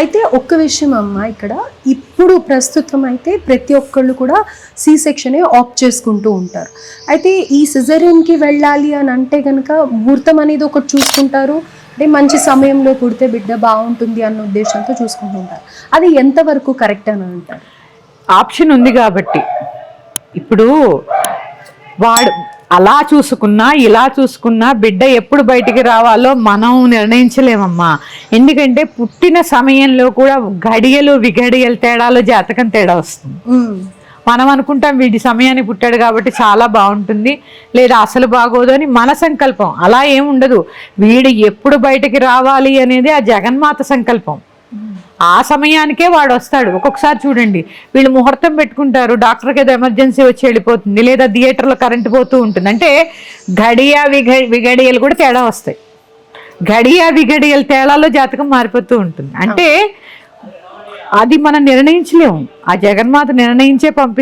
అయితే ఒక్క విషయం అమ్మ ఇక్కడ ఇప్పుడు ప్రస్తుతం అయితే ప్రతి ఒక్కళ్ళు కూడా సి సెక్షనే ఆప్ట్ చేసుకుంటూ ఉంటారు. అయితే ఈ సిజరియన్కి వెళ్ళాలి అని అంటే కనుక ముహూర్తం అనేది ఒకటి చూసుకుంటారు. అంటే మంచి సమయంలో పుడితే బిడ్డ బాగుంటుంది అన్న ఉద్దేశంతో చూసుకుంటూ ఉంటారు. అది ఎంతవరకు కరెక్ట్ అని అంటారు? ఆప్షన్ ఉంది కాబట్టి. ఇప్పుడు వాడు అలా చూసుకున్నా ఇలా చూసుకున్నా బిడ్డ ఎప్పుడు బయటికి రావాలో మనం నిర్ణయించలేమమ్మా. ఎందుకంటే పుట్టిన సమయంలో కూడా గడియలు విగడియలు తేడాలో జాతకం తేడా వస్తుంది. మనం అనుకుంటాం వీడి సమయానికి పుట్టాడు కాబట్టి చాలా బాగుంటుంది లేదా అసలు బాగోదు అని మన సంకల్పం. అలా ఏం ఉండదు. వీడు ఎప్పుడు బయటికి రావాలి అనేది ఆ జగన్మాత సంకల్పం. ఆ సమయానికే వాడు వస్తాడు. ఒక్కొక్కసారి చూడండి వీళ్ళు ముహూర్తం పెట్టుకుంటారు డాక్టర్కి ఏదో ఎమర్జెన్సీ వచ్చి వెళ్ళిపోతుంది లేదా థియేటర్లో కరెంట్ పోతూ ఉంటుంది. అంటే గడియ విగ కూడా తేడా వస్తాయి. గడియ విఘడియలు తేడాలో జాతకం మారిపోతూ ఉంటుంది. అంటే అది మనం నిర్ణయించలేము. ఆ జగన్మాత నిర్ణయించే పంపిస్తుంది